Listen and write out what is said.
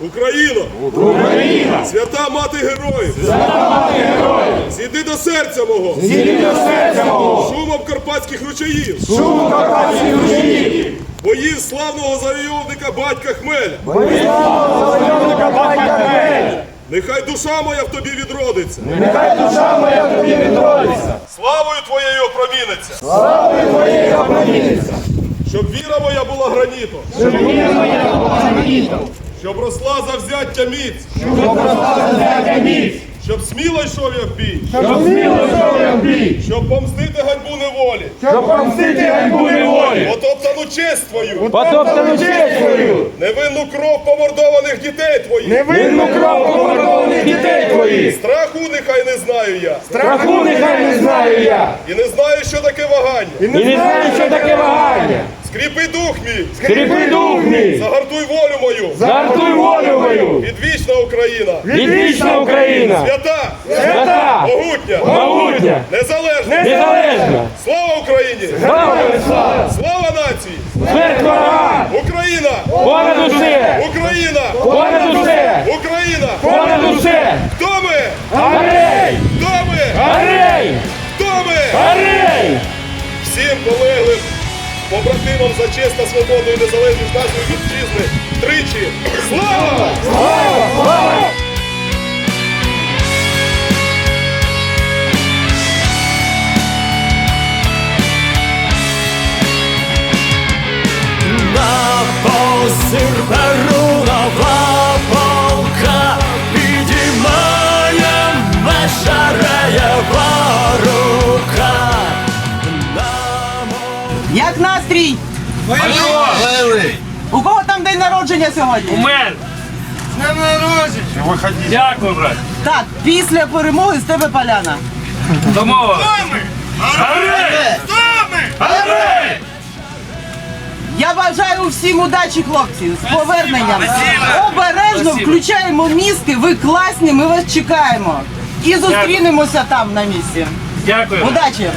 Україна! Україна! Свята мати героїв! Свята мати героїв! Зійди до серця мого! Зійди до серця мого, Шумом карпатських ручаїв! шуму карпатських ручаїв, Боїв славного завойовника батька Хмеля! завойовника батька Геля. Нехай душа моя в тобі відродиться! Нехай душа моя в тобі відродиться, Славою твоєю опроміниться! славою твоєю опроміниться, Щоб віра моя була гранітом! щоб віра моя була гранітом, Щоб росла завзяття міць! щоб обросла завзяття міць, Щоб сміло йшов я в бій! щоб сміло йшов я в бій, Щоб помстити ганьбу неволі! щоб помстити ганьбу неволі, Потоптану честь твою! потоптану честь твою, Невинну кров помордованих дітей твоїх! невинну кров помордованих дітей твоїх. Страху нехай не знаю я! Страху нехай не знаю я, І не знаю, що таке вагання! і не знаю, що таке вагання. Дух мій! Скріпи дух мій, Загартуй волю мою! Загартуй волю мою, Відвічна Україна! відвічна Україна, Свята! свята, Могутня! могутня, Незалежна! незалежна, Слава Україні! слава слава, побратимам за та свободу і незалежність нашої вітчизни тричі! Слава! Слава, слава! На посир настрій? У кого там день народження сьогодні? Мен! Дякую, брат. Так, після перемоги з тебе поляна. Домова. Я бажаю всім удачі, хлопці, з поверненням. Обережно включаємо мізки, ви класні, ми вас чекаємо. І зустрінемося там на місці. Дякую. Удачі!